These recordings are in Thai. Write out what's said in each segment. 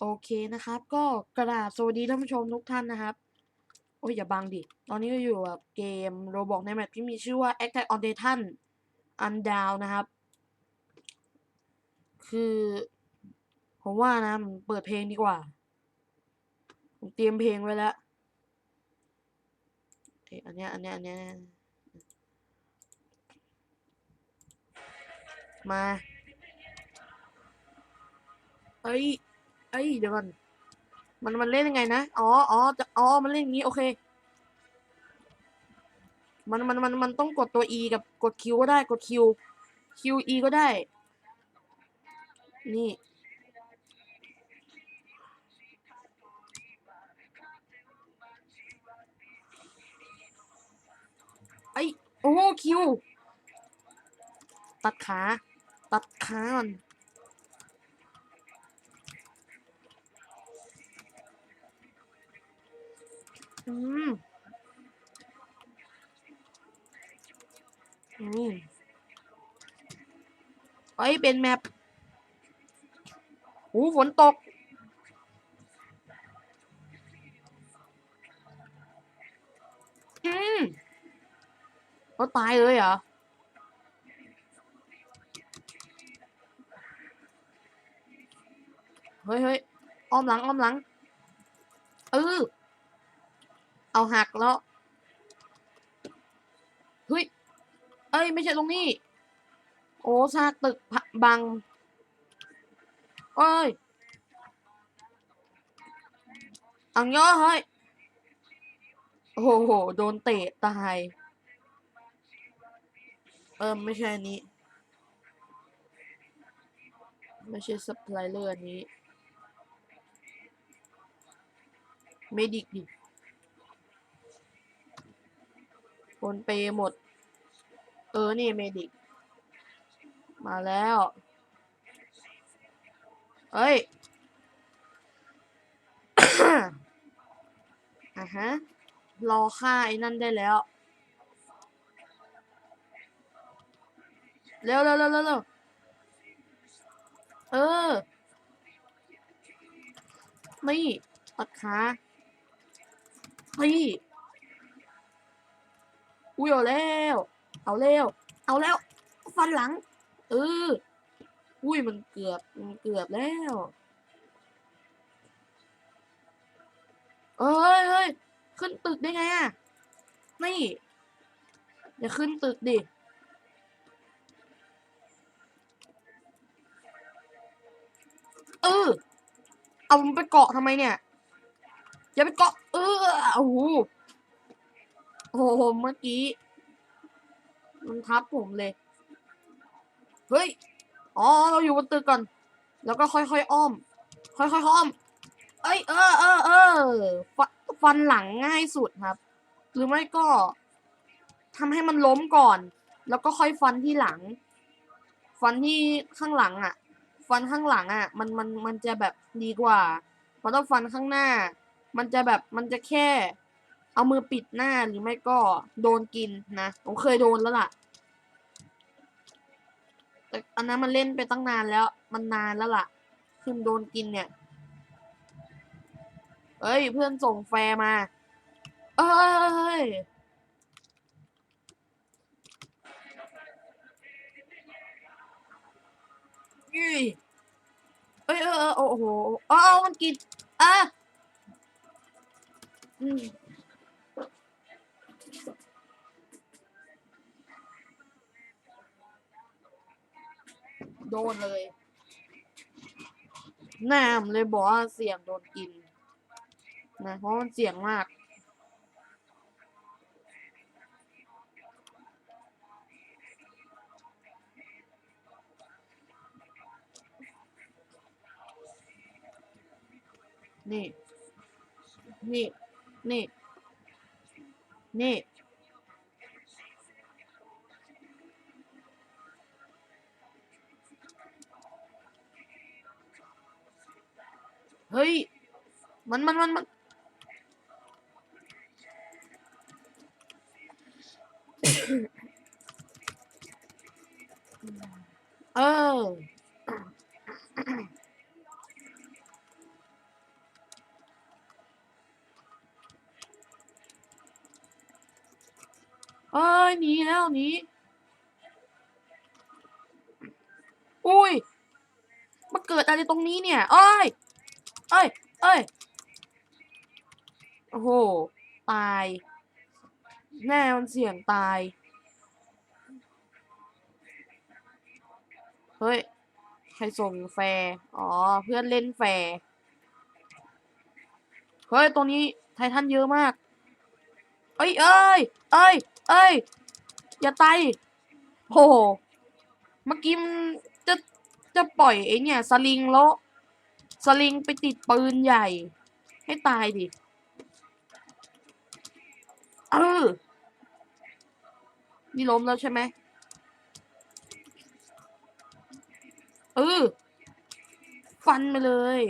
โอเคนะครับ ก็กราบสวัสดีท่านผู้ชมทุกท่านนะครับ โอ้ยอย่าบังดิ ตอนนี้ก็อยู่กับเกมโรบอกในแมปที่มีชื่อว่า Attack on Titan Undown นะครับ คือ ผมว่านะเปิดเพลงดีกว่า ผมเตรียมเพลงไว้แล้วเอยอันเนี้ยอันเนี้ยอันเนี้ยมาเอ้ย อ้ยเดี๋ยวก่อนมันมันเล่นยังไงนะ อ๋ออ๋อจะอ๋อ มันเล่นอย่างนี้ โอเค มันมันมันมันต้องกดตัว E กับกด Q ก็ได้กด Q Q E ก็ได้ นี่ ไอโอ้โหคิว ตัดขา ตัดขาก่อน อืมอืมเอ้ยเป็นแมปหูฝนตก อืมเขาตายเลยเหรอเฮ้ยเฮ้ยอ้อมหลัง อ้อมหลัง เออ เอาหักแล้วเฮ้ยเอ้ย ไม่ใช่ตรงนี้ โอ้ซากตึกผะบังเอ้ยอังเยอเฮ้ยโอ้โห โดนเตะตาย เออไม่ใช่อันนี้ ไม่ใช่ซัพพลายเลอร์อันนี้ เมดิกดิ คนเปหมด เออ นี่เมดิก มาแล้วเอ้ยอะฮะ รอค่าไอ้นั่นได้แล้ว เร็วเร็วเร็วเร็วเร็วเออ นี่ตัดขานี่ อุ้ยเอาแล้ว เอาแล้ว เอาแล้ว ฟันหลัง เออ อุ้ยมันเกือบมันเกือบแล้วเอ้ยเฮ้ยขึ้นตึกได้ไงอะ นี่อย่าขึ้นตึกดิ เออ เอามันไปเกาะทำไมเนี่ย อย่าไปเกาะ เออโอ้โห อ้โหเมื่อกี้ มันทับผมเลย เฮ้ย อ๋อ เราอยู่บนตึกก่อน แล้วก็ค่อยๆอ้อม ค่อยๆอ้อม เอ้ย เออเออเออฟฟันหลังง่ายสุดครับ หรือไม่ก็ทำให้มันล้มก่อน แล้วก็ค่อยฟันที่หลัง ฟันที่ข้างหลังอะ ฟันข้างหลังอะ มันมันมันจะแบบดีกว่า เพราะถ้าฟันข้างหน้า มันจะแบบมันจะแค่ เอามือปิดหน้าหรือไม่ก็โดนกินนะ ผมเคยโดนแล้วล่ะ แต่อันนั้นมันเล่นไปตั้งนานแล้ว มันนานแล้วล่ะขึ้นโดนกินเนี่ย เอ้ย เพื่อนส่งแฟร์มา เอ้ยยี่เอ้ยเออเออโอ้โหอ๋อมันกินอะอืม โดนเลยแน่มเลยบอกว่าเสี่ยงโดนกินนะเพราะมันเสี่ยงมาก นี่ นี่ นี่ นี่ เฮ้ย มันมันมันมันเออเอ้ยหนีแล้วหนีอุ้ยมาเกิดอะไรตรงนี้เนี่ยเอ้ย เอ้ย เอ้ย โอ้โห ตาย แน่มันเสี่ยงตาย เฮ้ย ใครส่งแฟร์อ๋อ เพื่อนเล่นแฟร์เฮ้ย ตรงนี้ไททันเยอะมาก เอ้ย เอ้ย เอ้ย เอ้ย อย่าตายโห เมื่อกี้มันจะจะปล่อยไอ้เนี่ย สลิงแล้ว สลิงไปติดปืนใหญ่ ให้ตายดิ เออ นี่ล้มแล้วใช่ไหมเออ ฟันไปเลย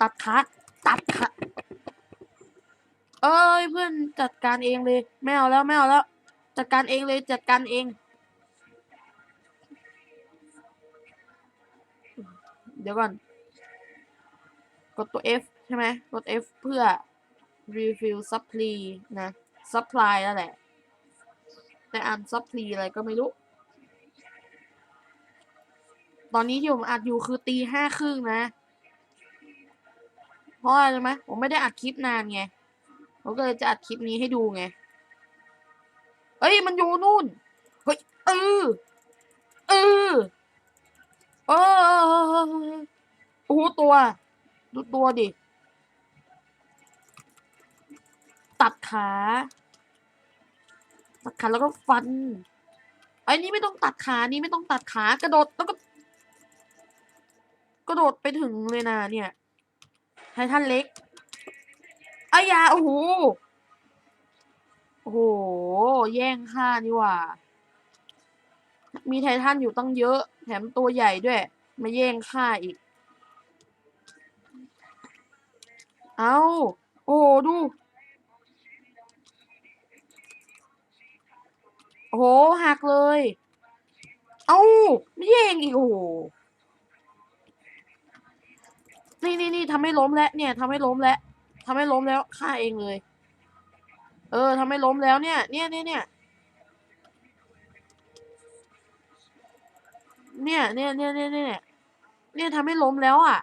ตัดขาตัดขาเอ้ยเพื่อนจัดการเองเลยไม่เอาแล้วไม่เอาแล้ว จัดการเองเลยจัดการเอง เดี๋ยวก่อน กดตัว F ใช่ไหมกด F เพื่อ refill supply นะ supply นั่นแหละ แต่อ่าน supply อะไรก็ไม่รู้ ตอนนี้ที่ผมอัดอยู่คือตีห้าครึ่งนะ เพราะอะไรไหมผมไม่ได้อัดคลิปนานไงผมก็เลยจะอัดคลิปนี้ให้ดูไงเอ้ยมันอยู่นู่นเฮ้ยเออเออเออโอ้โหตัว ดูตัวดิ ตัดขา ตัดขาแล้วก็ฟันไอ้นี่ไม่ต้องตัดขานี่ไม่ต้องตัดขากระโดดแล้วก็ กระโดดไปถึงเลยนะเนี่ย ไททันเล็กอายาโอ้โห โอ้โห แย่งค่านี่ว่า มีไททันอยู่ตั้งเยอะ แถมตัวใหญ่ด้วย มาแย่งค่าอีก เอาโอ้โหดู โอ้โหหักเลย เอาไม่แย่งอีกโอ้ นี่นี่นี่ทำให้ล้มแล้วเนี่ยทำให้ล้มแล้วทำให้ล้มแล้วฆ่าเองเลย เออทำให้ล้มแล้วเนี่ย เนี่ยเนี่ยเนี่ยเนี่ยเนี่ยเนี่ยเนี่ยเนี่ยเนี่ยทำให้ล้มแล้วอะ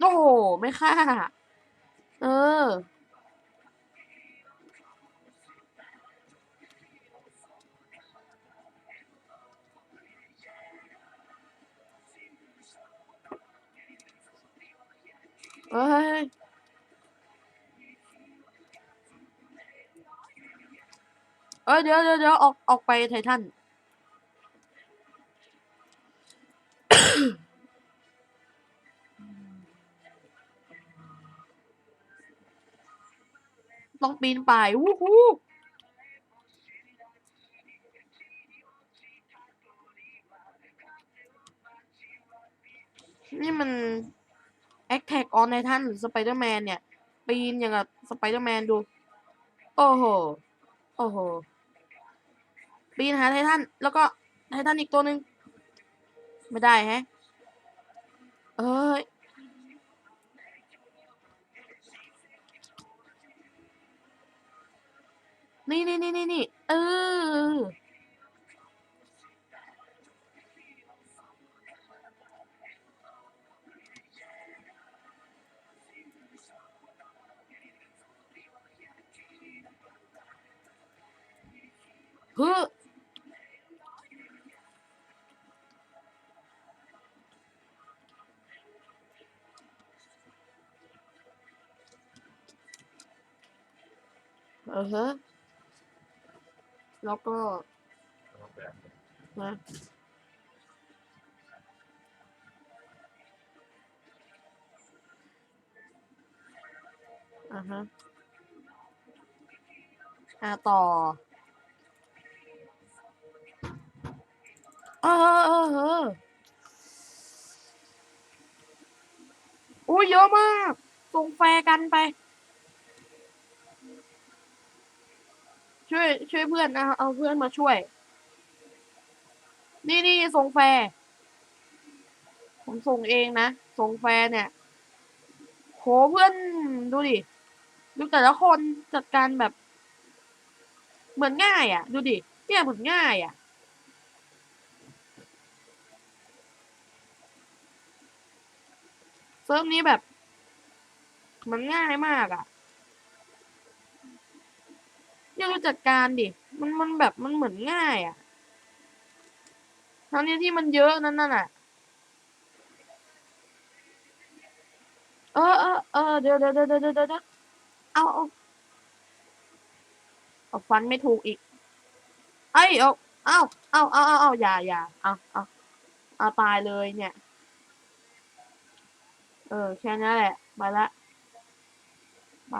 โอ้โหไม่ฆ่า เออ เอ้ยเอ้ยเดี๋ยวเดี๋ยวเดี๋ยวออกออกไปไททันต้องปีนป่ายวู้ฮู้นี่มัน Attack on Titan หรือ Spider-Man เนี่ย ปีนอย่างกับ Spider-Man ดู โอ้โห โอ้โห ปีนหาไททันแล้วก็ไททันอีกตัวหนึ่งไม่ได้แฮะ เอ้ยนี่นี่นี่นี่นี่เออ เฮ้อเออฮะแล้วก็นะอ่าฮะอ่าต่อ เออเออเอออุ้ยเยอะมาก ส่งแฟกันไป ช่วย ช่วยเพื่อนนะเอาเพื่อนมาช่วย นี่นี่ส่งแฟ ผมส่งเองนะ ส่งแฟเนี่ยโหเพื่อนดูดิ ดูแต่ละคนจัดการแบบ เหมือนง่ายอะ ดูดิ เนี่ยเหมือนง่ายอะ ซิร์ฟนี้แบบ มันง่ายมากอะ่ะเนี่รู้จัดการดิ มันมันแบบมันเหมือนง่ายอะ่ะทั้งนี้ที่มันเยอะนั่นน่ะ เออเออเออเดี๋ยวเดี๋ยวเดี๋ยวเดี๋ยวเดี๋ยวเดี๋ยวเอาเอาเอาฟันไม่ถูกอีก ไอ้ยเอาเอาเอาเอาเอาเอาอย่าอย่าเอาเอาเอาตายเลยเนี่ย เออ แค่นั้นแหละ ไปละ ไป